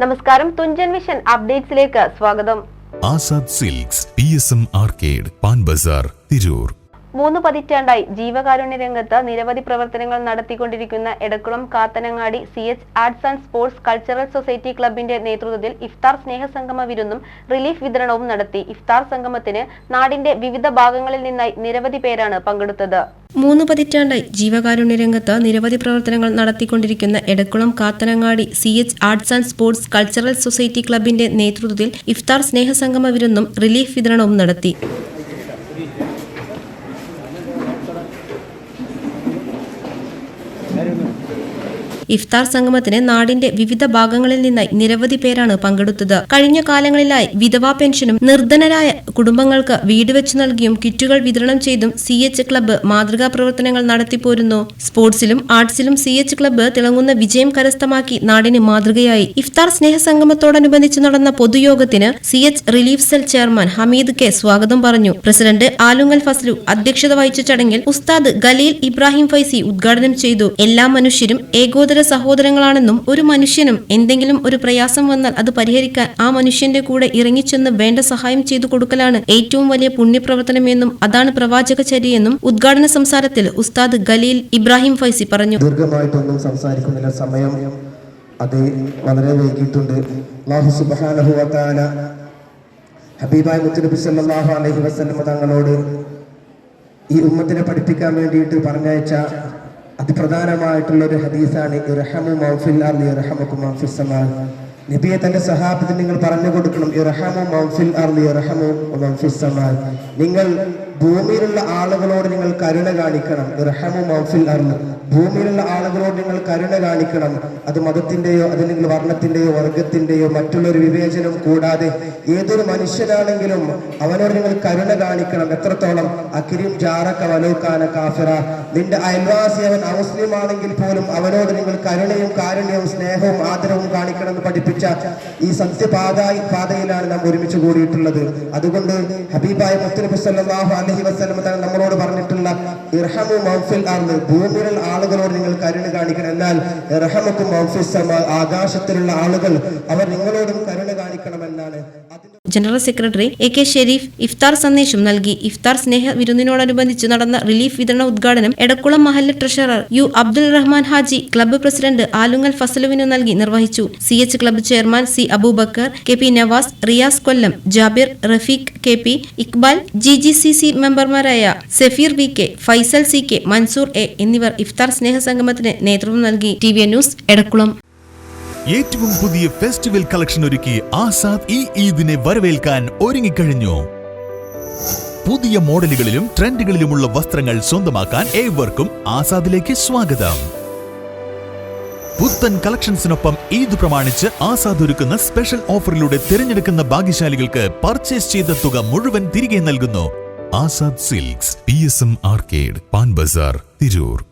നമസ്കാരം തുഞ്ചൻ വിഷൻ അപ്ഡേറ്റ്സിലേക്ക് സ്വാഗതം. Azad silks P S M arcade Pan Bazaar Tirur. മൂന്ന് പതിറ്റാണ്ടായി ജീവകാരുണ്യ രംഗത്ത് നിരവധി പ്രവർത്തനങ്ങൾ നടത്തിക്കൊണ്ടിരിക്കുന്ന Edakkulam Kathanangadi C H arts and sports cultural society ക്ലബിന്റെ നേതൃത്വത്തിൽ ഇഫ്താർ സ്നേഹസംഗമ വിരുന്നും റിലീഫ് വിതരണവും നടത്തി. ഇഫ്താർ സംഗമത്തിന് നാടിന്റെ വിവിധ ഭാഗങ്ങളിൽ നിന്നായി നിരവധി പേരാണ് പങ്കെടുത്തത്. മൂന്ന് പതിറ്റാണ്ടായി ജീവകാരുണ്യ രംഗത്ത് നിരവധി പ്രവർത്തനങ്ങൾ നടത്തിക്കൊണ്ടിരിക്കുന്ന Edakkulam Kathanangadi C H arts and sports cultural society ക്ലബിന്റെ നേതൃത്വത്തിൽ ഇഫ്താർ സ്നേഹസംഗമ വിരുന്നും റിലീഫ് വിതരണവും നടത്തി. ഇഫ്താർ സംഗമത്തിന് നാടിന്റെ വിവിധ ഭാഗങ്ങളിൽ നിന്നായി നിരവധി പേരാണ് പങ്കെടുത്തത്. കഴിഞ്ഞ കാലങ്ങളിലായി വിധവാ പെൻഷനും നിർധനരായ കുടുംബങ്ങൾക്ക് വീട് വെച്ചു നൽകിയും കിറ്റുകൾ വിതരണം ചെയ്തും സി എച്ച് ക്ലബ്ബ് മാതൃകാ പ്രവർത്തനങ്ങൾ നടത്തിപ്പോരുന്നു. സ്പോർട്സിലും ആർട്സിലും സി എച്ച് ക്ലബ്ബ് തിളങ്ങുന്ന വിജയം കരസ്ഥമാക്കി നാടിന് മാതൃകയായി. ഇഫ്താർ സ്നേഹ സംഗമത്തോടനുബന്ധിച്ച് നടന്ന പൊതുയോഗത്തിന് C H relief cell chairman Hameed K സ്വാഗതം പറഞ്ഞു. പ്രസിഡന്റ് ആലുങ്ങൽ ഫസ്ലു അധ്യക്ഷത വഹിച്ച ചടങ്ങിൽ ഉസ്താദ് ഖലീൽ ഇബ്രാഹിം ഫൈസി ഉദ്ഘാടനം ചെയ്തു. എല്ലാ മനുഷ്യരും ഏകോദര സഹോദരങ്ങളാണെന്നും ഒരു മനുഷ്യനും എന്തെങ്കിലും ഒരു പ്രയാസം വന്നാൽ അത് പരിഹരിക്കാൻ ആ മനുഷ്യന്റെ കൂടെ ഇറങ്ങിച്ചെന്ന് വേണ്ട സഹായം ചെയ്തു കൊടുക്കലാണ് ഏറ്റവും വലിയ പുണ്യപ്രവർത്തനമെന്നും അതാണ് പ്രവാചക ചര്യയെന്നും ഉദ്ഘാടന സംസാരത്തിൽ ഉസ്താദ് ഖലീൽ ഇബ്രാഹിം ഫൈസി പറഞ്ഞു. സമയം ഹബീബായ മുത്തുനബി സല്ലല്ലാഹു അലൈഹി വസല്ലം തങ്ങളോട് ഈ ഉമ്മത്തിനെ പഠിപ്പിക്കാൻ വേണ്ടിയിട്ട് പറഞ്ഞയച്ച അതിപ്രധാനമായിട്ടുള്ള ഒരു ഹദീസാണ് ഇർഹമു മൗഫിൽ നബിയെ തന്റെ സഹാബത്തിന് നിങ്ങൾ പറഞ്ഞു കൊടുക്കണം മൗഫിൽ നിങ്ങൾ ഭൂമിയിലുള്ള ആളുകളോട് നിങ്ങൾ കരുണ കാണിക്കണം. ഇർഹമു മൗഫിൽ അർളി ഭൂമിയിലുള്ള ആളുകളോട് നിങ്ങൾ കരുണ കാണിക്കണം. അത് മതത്തിന്റെയോ അതല്ലെങ്കിൽ വർണത്തിന്റെയോ വർഗത്തിന്റെയോ മറ്റുള്ള ഒരു വിവേചനം കൂടാതെ ഏതൊരു മനുഷ്യനാണെങ്കിലും അവനോട് നിങ്ങൾ കരുണ കാണിക്കണം. എത്രത്തോളം? അക്കിരിം ജാറക്ക വലോക്കാന കാഫിറ. നിന്റെ അയൽവാസി അവൻ അമുസ്ലിം ആണെങ്കിൽ പോലും അവനോട് നിങ്ങൾ കരുണയും കാരുണ്യവും സ്നേഹവും ആദരവും കാണിക്കണം എന്ന് പഠിപ്പിച്ച ഈ സത്യപാത പാതയിലാണ് നാം ഒരുമിച്ച് കൂടിയിട്ടുള്ളത്. അതുകൊണ്ട് ഹബീബായ മുത്തുനബി സല്ലാഹു വസല്ലം തങ്ങൾ നമ്മളോട് പറഞ്ഞിട്ടുള്ള ഇർഹമു മൗഫിൽ ആണ് ഭൂമിയിൽ ആളുകളോട് നിങ്ങൾ കരുണ കാണിക്കണം. എന്നാൽ ഇർഹമക്കും മൗഫിസ് ആകാശത്തിലുള്ള ആളുകൾ അവർ നിങ്ങളോടും കരുണ കാണിക്കണമെന്നാണ്. അതിന്റെ general secretary A K Sharif ഇഫ്താർ സന്ദേശം നൽകി. ഇഫ്താർ സ്നേഹ വിരുന്നിനോടനുബന്ധിച്ച് നടന്ന റിലീഫ് വിതരണ ഉദ്ഘാടനം Edakkulam മഹല്ല treasurer U Abdul Rahman Haji club president Alungal ഫസലുവിന് നൽകി നിർവഹിച്ചു. C H club chairman C Abubakar K P Navas Riyas Kollam Jabir Rafeeq K P Iqbal G G C C മെമ്പർമാരായ Safeer V K Faisal C K Mansoor A എന്നിവർ ഇഫ്താർ സ്നേഹ സംഗമത്തിന് നേതൃത്വം നൽകി. T V news Edakkulam. ഏറ്റവും പുതിയ festival collection ഒരുക്കി ആസാദ് ഈ ഈദിനെ വരവേൽക്കാൻ ഒരുങ്ങിക്കഴിഞ്ഞു. പുതിയ മോഡലുകളിലും ട്രെൻഡുകളിലുമുള്ള വസ്ത്രങ്ങൾ സ്വന്തമാക്കാൻ ഏവർക്കും ആസാദിലേക്ക് സ്വാഗതം. പുത്തൻ കളക്ഷൻസിനൊപ്പം ഈദ് പ്രമാണിച്ച് ആസാദ് ഒരുക്കുന്ന സ്പെഷ്യൽ ഓഫറിലൂടെ തിരഞ്ഞെടുക്കുന്ന ഭാഗ്യശാലികൾക്ക് പർച്ചേസ് ചെയ്ത തുക മുഴുവൻ തിരികെ നൽകുന്നു. Azad silks P S M arcade Pan Bazaar Tirur.